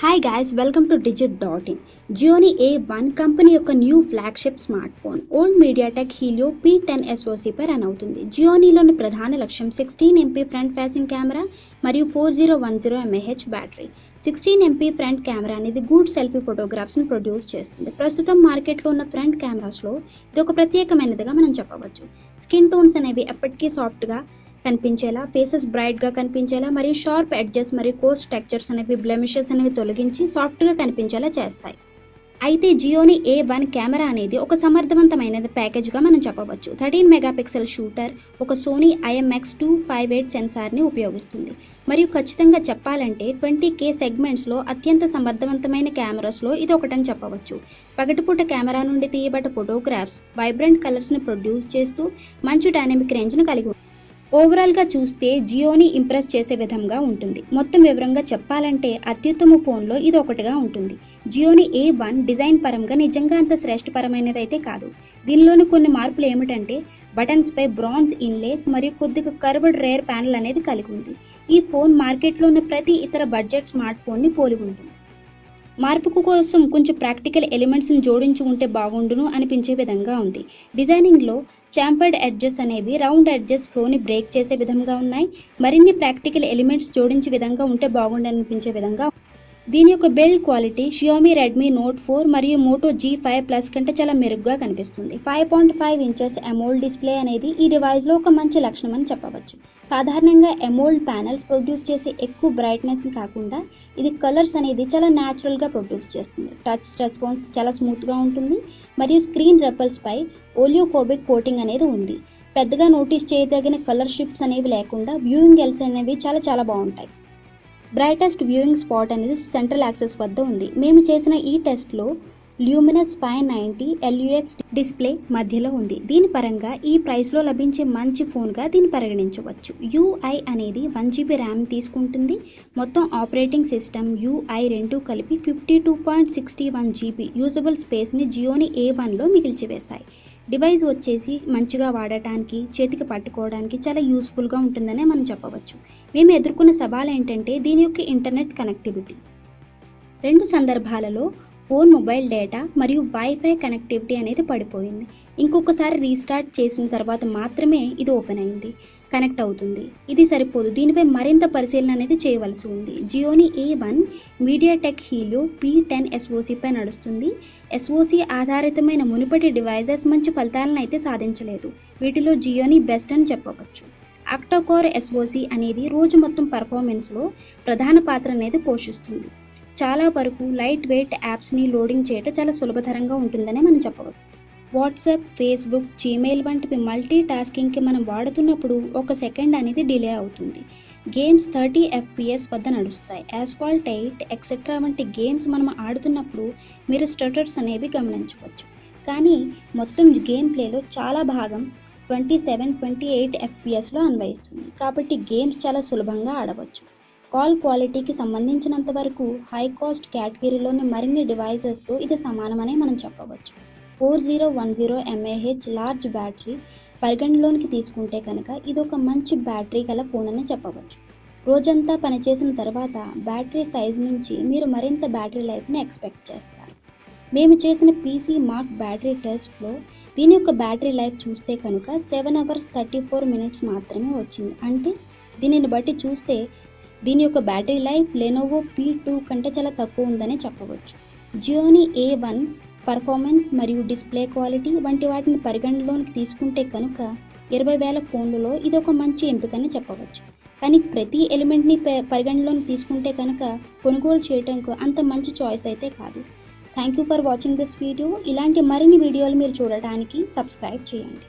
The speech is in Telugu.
Hi guys welcome to digit dot in Gionee A one company యొక్క new flagship smart phone old MediaTek Helio P ten ఎస్ఓసిపై run అవుతుంది. జియోనీలోని ప్రధాన లక్ష్యం sixteen MP front facing camera మరియు four zero one zero mAh battery sixteen MP front camera అనేది గుడ్ సెల్ఫీ ఫోటోగ్రాఫ్స్ని ప్రొడ్యూస్ చేస్తుంది. ప్రస్తుతం మార్కెట్లో ఉన్న ఫ్రంట్ కెమెరాస్లో ఇది ఒక ప్రత్యేకమైనదిగా మనం చెప్పవచ్చు. స్కిన్ టోన్స్ అనేవి ఎప్పటికీ సాఫ్ట్గా కనిపించేలా ఫేసెస్ బ్రైట్గా కనిపించేలా మరియు షార్ప్ ఎడ్జెస్ మరియు కోర్స్ టెక్చర్స్ అనేవి బ్లెమిషెస్ అనేవి తొలగించి సాఫ్ట్గా కనిపించేలా చేస్తాయి. అయితే జియోని ఏ వన్ కెమెరా అనేది ఒక సమర్థవంతమైన ప్యాకేజ్గా మనం చెప్పవచ్చు. థర్టీన్ మెగాపిక్సెల్ షూటర్ ఒక Sony IMX two five eight సెన్సార్ని ఉపయోగిస్తుంది. మరియు ఖచ్చితంగా చెప్పాలంటే ట్వంటీ కే సెగ్మెంట్స్లో అత్యంత సమర్థవంతమైన కెమెరాస్లో ఇది ఒకటని చెప్పవచ్చు. పగటిపూట కెమెరా నుండి తీయబడ్డ ఫోటోగ్రాఫ్స్ వైబ్రెంట్ కలర్స్ని ప్రొడ్యూస్ చేస్తూ మంచి డైనమిక్ రేంజ్ను కలిగి ఉంటుంది ఓవరాల్గా చూస్తే జియోని ఇంప్రెస్ చేసే విధంగా ఉంటుంది. మొత్తం వివరంగా చెప్పాలంటే అత్యుత్తమ ఫోన్లో ఇది ఒకటిగా ఉంటుంది. జియోని ఏ వన్ డిజైన్ పరంగా నిజంగా అంత శ్రేష్ఠపరమైనదైతే కాదు. దీనిలోని కొన్ని మార్పులు ఏమిటంటే బటన్స్పై బ్రాంజ్ ఇన్లేస్ మరియు కొద్దిగా కర్వ్డ్ రేర్ ప్యానెల్ అనేది కలిగి ఉంది. ఈ ఫోన్ మార్కెట్లో ఉన్న ప్రతి ఇతర బడ్జెట్ స్మార్ట్ ఫోన్ని పోలి ఉంటుంది. మార్పు కోసం కొంచెం ప్రాక్టికల్ ఎలిమెంట్స్ని జోడించి ఉంటే బాగుండును అనిపించే విధంగా ఉంది. డిజైనింగ్లో చాంపర్డ్ ఎడ్జెస్ అనేవి రౌండ్ ఎడ్జెస్ ఫ్లోని బ్రేక్ చేసే విధంగా ఉన్నాయి. మరిన్ని ప్రాక్టికల్ ఎలిమెంట్స్ జోడించే విధంగా ఉంటే బాగుండు అనిపించే విధంగా దీని యొక్క build quality Xiaomi Redmi Note four మరియు మోటో జీ ఫైవ్ ప్లస్ కంటే చాలా మెరుగ్గా కనిపిస్తుంది. Five point five inches AMOLED display అనేది ఈ డివైస్లో ఒక మంచి లక్షణం అని చెప్పవచ్చు. సాధారణంగా ఎమోల్డ్ ప్యానెల్స్ ప్రొడ్యూస్ చేసే ఎక్కువ బ్రైట్నెస్ కాకుండా ఇది కలర్స్ అనేది చాలా న్యాచురల్గా ప్రొడ్యూస్ చేస్తుంది. టచ్ రెస్పాన్స్ చాలా స్మూత్గా ఉంటుంది మరియు స్క్రీన్ రెపల్స్పై ఓలియోఫోబిక్ కోటింగ్ అనేది ఉంది. పెద్దగా నోటీస్ చేయదగిన కలర్ షిఫ్ట్స్ అనేవి లేకుండా వ్యూయింగ్ ఎల్స్ అనేవి చాలా చాలా బాగుంటాయి. బ్రైటెస్ట్ వ్యూయింగ్ స్పాట్ అనేది సెంట్రల్ యాక్సెస్ వద్ద ఉంది. మేము చేసిన ఈ టెస్ట్లో luminous five ninety L U X display మధ్యలో ఉంది. దీని పరంగా ఈ ప్రైస్లో లభించే మంచి ఫోన్గా దీన్ని పరిగణించవచ్చు. యూఐ అనేది వన్ జీబీ ర్యామ్ తీసుకుంటుంది. మొత్తం ఆపరేటింగ్ సిస్టమ్ యూఐ రెండు కలిపి fifty two point sixty one GB usable స్పేస్ని Gionee A వన్లో మిగిల్చివేశాయి. డివైస్ వచ్చేసి మంచిగా వాడటానికి చేతికి పట్టుకోవడానికి చాలా యూస్ఫుల్గా ఉంటుందనే మనం చెప్పవచ్చు. మేము ఎదుర్కొన్న సవాలు ఏంటంటే దీని యొక్క ఇంటర్నెట్ కనెక్టివిటీ రెండు సందర్భాలలో ఫోన్ మొబైల్ డేటా మరియు వైఫై కనెక్టివిటీ అనేది పడిపోయింది. ఇంకొకసారి రీస్టార్ట్ చేసిన తర్వాత మాత్రమే ఇది ఓపెన్ అయింది. కనెక్ట్ అవుతుంది. ఇది సరిపోదు. దీనిపై మరింత పరిశీలన అనేది చేయవలసి ఉంది. Gionee A one MediaTek Helio P ten ఎస్ఓసిపై నడుస్తుంది ఎస్ఓసి ఆధారితమైన మునుపటి డివైజెస్ మంచి ఫలితాలను అయితే సాధించలేదు. వీటిలో జియోని బెస్ట్ అని చెప్పవచ్చు. అక్టోకోర్ ఎస్ఓసి అనేది రోజు మొత్తం పర్ఫార్మెన్స్లో ప్రధాన పాత్ర అనేది పోషిస్తుంది. చాలా వరకు లైట్ వెయిట్ యాప్స్ని లోడింగ్ చేయడం చాలా సులభతరంగా ఉంటుందని మనం చెప్పవచ్చు. వాట్సాప్ ఫేస్బుక్ జీమెయిల్ వంటివి మల్టీ టాస్కింగ్కి మనం వాడుతున్నప్పుడు ఒక సెకండ్ అనేది డిలే అవుతుంది. గేమ్స్ థర్టీ ఎఫ్పిఎస్ వద్ద నడుస్తాయి. యాస్ఫాల్ట్ ఎయిట్ ఎక్సెట్రా వంటి గేమ్స్ మనం ఆడుతున్నప్పుడు మీరు స్టటర్స్ అనేవి గమనించవచ్చు. కానీ మొత్తం గేమ్ ప్లేలో చాలా భాగం ట్వంటీ సెవెన్ ట్వంటీ ఎయిట్ ఎఫ్పిఎస్లో అన్వయిస్తుంది. కాబట్టి గేమ్స్ చాలా సులభంగా ఆడవచ్చు. కాల్ క్వాలిటీకి సంబంధించినంత వరకు హై కాస్ట్ కేటగిరీలోని మరిన్ని డివైజెస్తో ఇది సమానమనే మనం చెప్పవచ్చు. Four zero one zero mAh large battery పరిగణలోనికి తీసుకుంటే కనుక ఇది ఒక మంచి బ్యాటరీ గల ఫోన్ అని చెప్పవచ్చు. రోజంతా పనిచేసిన తర్వాత బ్యాటరీ సైజ్ నుంచి మీరు మరింత బ్యాటరీ లైఫ్ని ఎక్స్పెక్ట్ చేస్తారు. మేము చేసిన పీసీ మార్క్ బ్యాటరీ టెస్ట్లో దీని యొక్క బ్యాటరీ లైఫ్ చూస్తే కనుక seven hours thirty four minutes మాత్రమే వచ్చింది. అంటే దీనిని బట్టి చూస్తే దీని యొక్క battery life Lenovo P two కంటే చాలా తక్కువ ఉందని చెప్పవచ్చు. జియోని ఏ వన్ పర్ఫార్మెన్స్ మరియు డిస్ప్లే క్వాలిటీ వంటి వాటిని పరిగణనలోకి తీసుకుంటే కనుక ఇరవై వేల ఫోన్లలో ఇది ఒక మంచి ఎంపికని చెప్పవచ్చు. కానీ ప్రతి ఎలిమెంట్ని పరిగణలోకి తీసుకుంటే కనుక కొనుగోలు చేయడానికి అంత మంచి చాయిస్ అయితే కాదు. Thank you for watching this video ఇలాంటి మరిన్ని వీడియోలు మీరు చూడటానికి సబ్స్క్రైబ్ చేయండి.